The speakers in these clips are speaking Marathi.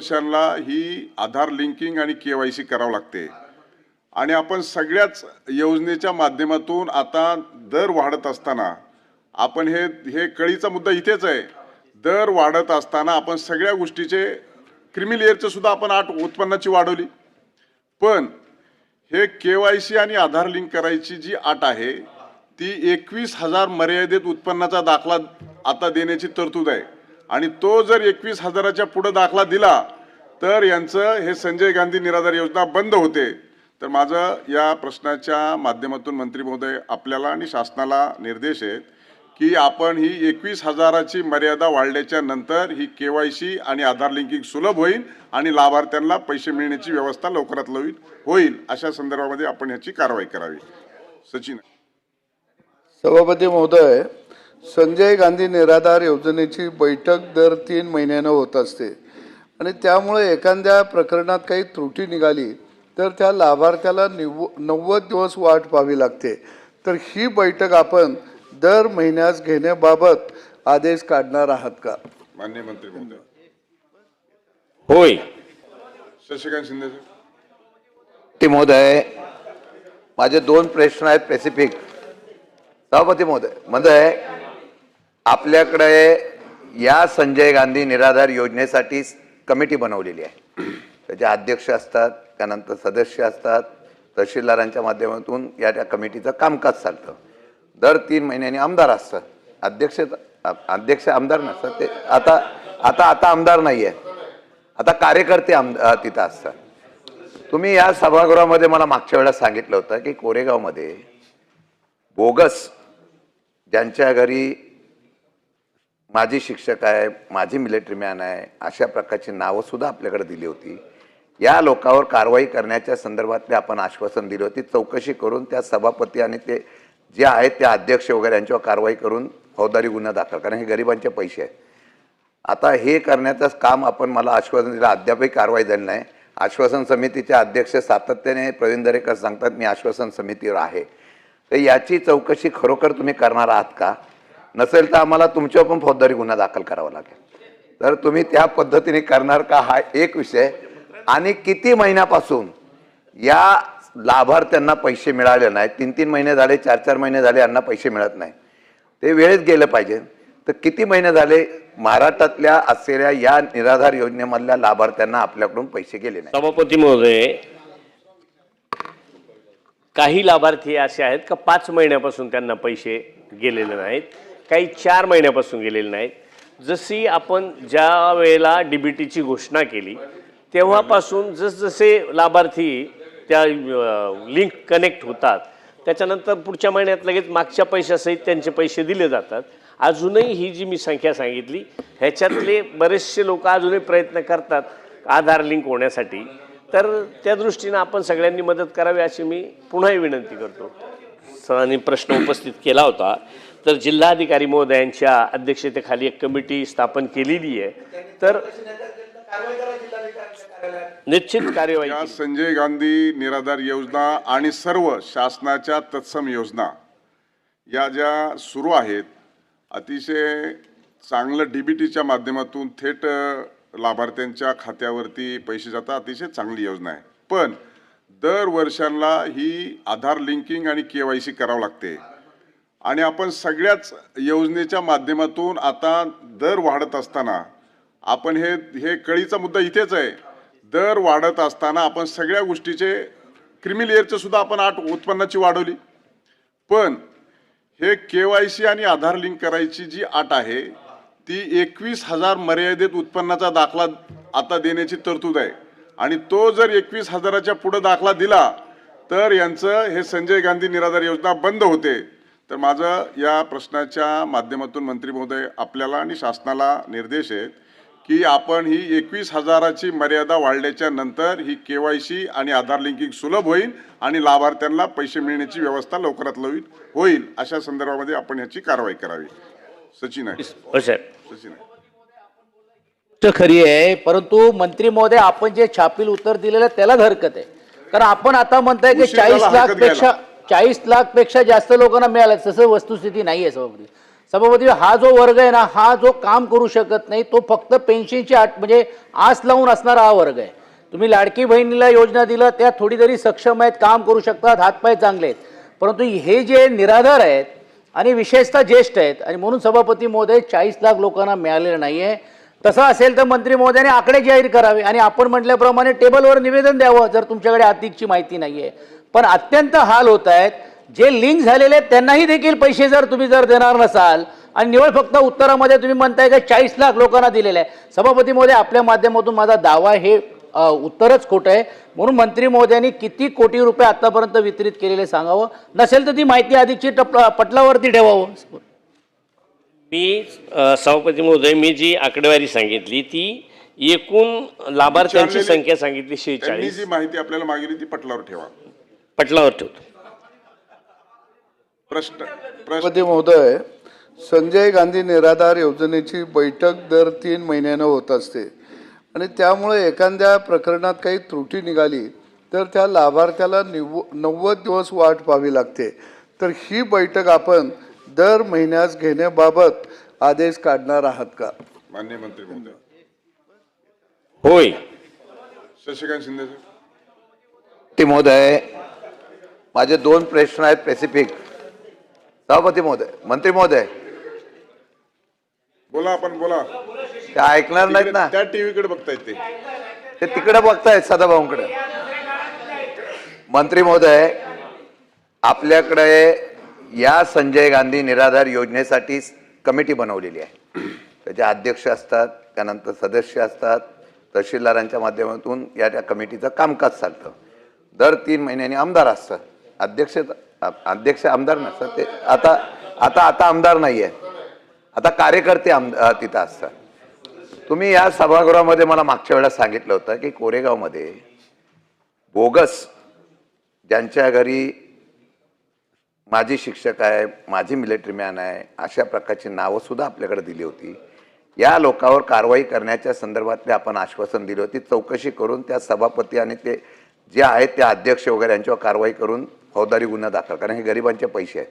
वर्षांना ही आधार लिंकिंग आणि के वाय सी करावं लागते. आणि आपण सगळ्याच योजनेच्या माध्यमातून आता दर वाढत असताना आपण हे हे कळीचा मुद्दा इथेच आहे. दर वाढत असताना आपण सगळ्या गोष्टीचे क्रिमिलियरचं सुद्धा आपण आठ उत्पन्नाची वाढवली. पण हे के वाय सी आणि आधार लिंक करायची जी आट आहे ती एकवीस हजार मर्यादित उत्पन्नाचा दाखला आता देण्याची तरतूद आहे. आणि तो जर एकवीस हजाराच्या पुढे दाखला दिला तर यांचं हे संजय गांधी निराधार योजना बंद होते. तर माझं या प्रश्नाच्या माध्यमातून मंत्री महोदय आपल्याला आणि शासनाला निर्देश आहेत की आपण ही एकवीस हजाराची मर्यादा वाढल्याच्या नंतर ही के वाय सी आणि आधार लिंकिंग सुलभ होईल आणि लाभार्थ्यांना पैसे मिळण्याची व्यवस्था लवकरात लवकर होईल अशा संदर्भामध्ये आपण ह्याची कारवाई करावी. सचिन. सभापती महोदय संजय गांधी निराधार योजनेची बैठक दर तीन महिन्यानं होत असते. आणि त्यामुळे एखाद्या प्रकरणात काही त्रुटी निघाली तर त्या लाभार्थ्याला निव नव्वद दिवस वाट पाहावी लागते. तर ही बैठक आपण दर महिन्यास घेण्याबाबत आदेश काढणार आहात का? मान्य मंत्री महोदय. होय. शशिकांत शिंदे सर. सभापती महोदय माझे दोन प्रश्न आहेत स्पेसिफिक सभापती महोदय महोदय आपल्याकडे या संजय गांधी निराधार योजनेसाठी कमिटी बनवलेली आहे. त्याचे अध्यक्ष असतात त्यानंतर सदस्य असतात तहसीलदारांच्या माध्यमातून या त्या कमिटीचं कामकाज चालतं. दर तीन महिन्यांनी आमदार असतात. अध्यक्ष अध्यक्ष आमदार नसतात ते आता आता आता आमदार नाही आहे आता कार्यकर्ते आम तिथं असतात. तुम्ही या सभागृहामध्ये मला मागच्या वेळेला सांगितलं होतं की कोरेगावमध्ये बोगस ज्यांच्या घरी माझी शिक्षक आहे माझी मिलिटरी मॅन आहे अशा प्रकारची नावं सुद्धा आपल्याकडे दिली होती. या लोकांवर कारवाई करण्याच्या संदर्भातले आपण आश्वासन दिली होती. चौकशी करून त्या सभापती आणि ते जे आहेत ते अध्यक्ष वगैरे यांच्यावर कारवाई करून फौजदारी गुन्हा दाखल कारण हे गरिबांचे पैसे आहेत. आता हे करण्याचंच काम आपण मला आश्वासन दिलं. अद्यापही कारवाई झाली नाही. आश्वासन समितीचे अध्यक्ष सातत्याने प्रवीण दरेकर सांगतात मी आश्वासन समितीवर आहे. तर याची चौकशी खरोखर तुम्ही करणार आहात का? नसेल तर आम्हाला तुमच्यावर पण फौजदारी गुन्हा दाखल करावा लागेल. तर तुम्ही त्या पद्धतीने करणार का हा एक विषय. आणि किती महिन्यापासून या लाभार्थ्यांना पैसे मिळाले नाहीत तीन तीन महिने झाले चार चार महिने झाले यांना पैसे मिळत नाही ते वेळेत गेलं पाहिजे. तर किती महिने झाले महाराष्ट्रातल्या असलेल्या या निराधार योजनेमधल्या लाभार्थ्यांना आपल्याकडून पैसे गेले नाही सभापती महोदय काही लाभार्थी असे आहेत का पाच महिन्यापासून त्यांना पैसे गेलेले नाहीत? काही चार महिन्यापासून गेलेले नाहीत. जशी आपण ज्या वेळेला डी बी टीची घोषणा केली तेव्हापासून जसजसे लाभार्थी त्या लिंक कनेक्ट होतात त्याच्यानंतर पुढच्या महिन्यात लगेच मागच्या पैशासहित त्यांचे पैसे दिले जातात. अजूनही ही जी मी संख्या सांगितली ह्याच्यातले बरेचसे लोक अजूनही प्रयत्न करतात आधार लिंक होण्यासाठी. तर त्या दृष्टीनं आपण सगळ्यांनी मदत करावी अशी मी पुन्हाही विनंती करतो. सरांनी प्रश्न उपस्थित केला होता. तर जिल्हाधिकारी महोदयांच्या अध्यक्षतेखाली एक कमिटी स्थापन केलेली आहे. तर निश्चित कार्यवाही या संजय गांधी निराधार योजना आणि सर्व शासनाच्या तत्सम योजना या ज्या सुरू आहेत अतिशय चांगलं डी बी टीच्या माध्यमातून थेट लाभार्थ्यांच्या खात्यावरती पैसे जातात अतिशय चांगली योजना आहे. पण दर वर्षांना ही आधार लिंकिंग आणि के वाय सी करावं लागते. आणि आपण सगळ्याच योजनेच्या माध्यमातून आता दर वाढत असताना आपण हे हे कळीचा मुद्दा इथेच आहे. दर वाढत असताना आपण सगळ्या गोष्टीचे क्रिमिलियरचं सुद्धा आपण आठ उत्पन्नाची वाढवली. पण हे के वाय सी आणि आधार लिंक करायची जी आट आहे ती एकवीस हजार मर्यादित उत्पन्नाचा दाखला आता देण्याची तरतूद आहे. आणि तो जर एकवीस हजाराच्या पुढे दाखला दिला तर यांचं हे संजय गांधी निराधार योजना बंद होते. तर माझं या प्रश्नाच्या माध्यमातून मंत्री महोदय आपल्याला आणि शासनाला निर्देश आहेत की आपण ही एकवीस हजाराची मर्यादा वाढल्याच्या नंतर ही के वाय सी आणि आधार लिंकिंग सुलभ होईल आणि लाभार्थ्यांना पैसे मिळण्याची व्यवस्था लवकरात लवकर होईल अशा संदर्भामध्ये आपण ह्याची कारवाई करावी. सचिन आहे. हो सचिन आहे. खरी आहे परंतु मंत्री महोदय आपण जे छापील उत्तर दिलेलं त्यालाच हरकत आहे. कारण आपण आता म्हणताय की चाळीस लाखपेक्षा. चाळीस लाखपेक्षा जास्त लोकांना मिळालं. तसं वस्तुस्थिती नाही आहे सभापती. सभापती हा जो वर्ग आहे ना हा जो काम करू शकत नाही तो फक्त पेन्शनची आठ म्हणजे आस लावून असणारा हा वर्ग आहे. तुम्ही लाडकी बहिणीला योजना दिलं त्या थोडी तरी सक्षम आहेत काम करू शकतात हातपाय चांगले आहेत. परंतु हे जे निराधार आहेत आणि विशेषतः ज्येष्ठ आहेत आणि म्हणून सभापती महोदय चाळीस लाख लोकांना मिळालेलं नाही आहे तसं असेल तर मंत्री महोदयाने आकडे जाहीर करावे आणि आपण म्हटल्याप्रमाणे टेबलवर निवेदन द्यावं जर तुमच्याकडे अधिकची माहिती नाही आहे पण अत्यंत हाल होत आहेत. जे लिंक झालेले आहेत त्यांनाही देखील पैसे जर तुम्ही जर देणार नसाल आणि निवड फक्त उत्तरामध्ये तुम्ही म्हणताय का चाळीस लाख लोकांना दिलेले आहे सभापती महोदय आपल्या माध्यमातून माझा दावा हे उत्तरच खोटं आहे. म्हणून मंत्री महोदयांनी किती कोटी रुपये आतापर्यंत वितरित केलेले सांगावं. नसेल तर ती माहिती अधिकची टप पटलावरती ठेवावं. मी सभापती महोदय मी जी आकडेवारी सांगितली ती एकूण लाभार्थ्यांची संख्या सांगितली शेहेचाळीस. जी माहिती आपल्याला मागितली ती पटलावर ठेवा. पटलावर ठेवतो. प्रश्न प्रश्न सभापती महोदय संजय गांधी निराधार योजनेची बैठक दर तीन महिन्यानं होत असते. आणि त्यामुळे एखाद्या प्रकरणात काही त्रुटी निघाली तर त्या लाभार्थ्याला निव नव्वद दिवस वाट पाहावी लागते. तर ही बैठक आपण दर महिन्यास घेण्याबाबत आदेश काढणार आहात का? मान्य मंत्री महोदय. होय. शशिकांत शिंदे ते महोदय माझे दोन प्रश्न आहेत स्पेसिफिक सभापती महोदय मंत्री महोदय. बोला आपण बोला. ते ऐकणार नाहीत ना? त्या टीव्हीकडे बघतायत ते. ते तिकडे बघतायत सदाभाऊंकडे. मंत्री महोदय आपल्याकडे या संजय गांधी निराधार योजनेसाठी कमिटी बनवलेली आहे. त्याचे अध्यक्ष असतात त्यानंतर सदस्य असतात तहसीलदारांच्या माध्यमातून या त्या कमिटीचं कामकाज चालतं. दर तीन महिन्यांनी आमदार असतात अध्यक्ष अध्यक्ष आमदार नसतात ते. आता आता आता आमदार नाही आहे आता कार्यकर्ते आम तिथं असतात. तुम्ही या सभागृहामध्ये मला मागच्या वेळेला सांगितलं होतं की कोरेगावमध्ये बोगस ज्यांच्या घरी माझी शिक्षक आहे माझी मिलिटरी मॅन आहे अशा प्रकारची नावं सुद्धा आपल्याकडे दिली होती. या लोकांवर कारवाई करण्याच्या संदर्भातले आपण आश्वासन दिली होती. चौकशी करून त्या सभापती आणि ते जे आहेत ते अध्यक्ष वगैरे यांच्यावर कारवाई करून फौजदारी गुन्हा दाखल कारण हे गरिबांचे पैसे आहेत.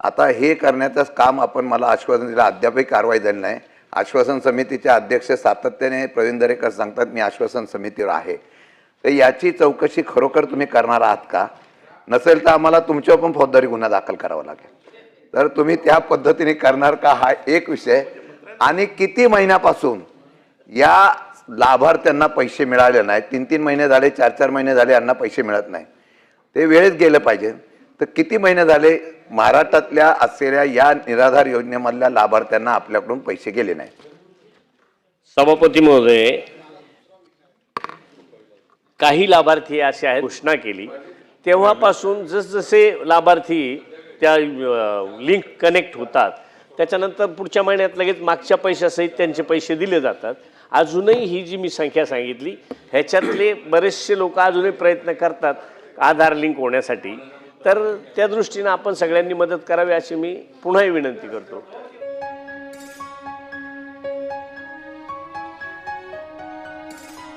आता हे करण्याचं काम आपण मला आश्वासन दिलं अद्यापही कारवाई झाली नाही. आश्वासन समितीचे अध्यक्ष सातत्याने प्रवीण दरेकर सांगतात मी आश्वासन समितीवर आहे. तर याची चौकशी खरोखर तुम्ही करणार आहात का? नसेल तर आम्हाला तुमच्यावर पण फौजदारी गुन्हा दाखल करावा लागेल. तर तुम्ही त्या पद्धतीने करणार का हा एक विषय. आणि किती महिन्यापासून या लाभार्थ्यांना पैसे मिळाले नाही तीन तीन महिने झाले चार चार महिने झाले यांना पैसे मिळत नाही ते वेळेत गेलं पाहिजे. तर किती महिने झाले महाराष्ट्रातल्या असलेल्या या निराधार योजनेमधल्या लाभार्थ्यांना आपल्याकडून पैसे गेले नाहीत? सभापती महोदय काही लाभार्थी असे आहेत घोषणा केली. तेव्हापासून जसजसे लाभार्थी त्या लिंक कनेक्ट होतात त्याच्यानंतर पुढच्या महिन्यात लगेच मागच्या पैशासहित त्यांचे पैसे दिले जातात. अजूनही ही जी मी संख्या सांगितली ह्याच्यातले बरेचसे लोक अजूनही प्रयत्न करतात. आधार लिंक होण्यासाठी. तर त्या दृष्टीनं आपण सगळ्यांनी मदत करावी अशी मी पुन्हाही विनंती करतो.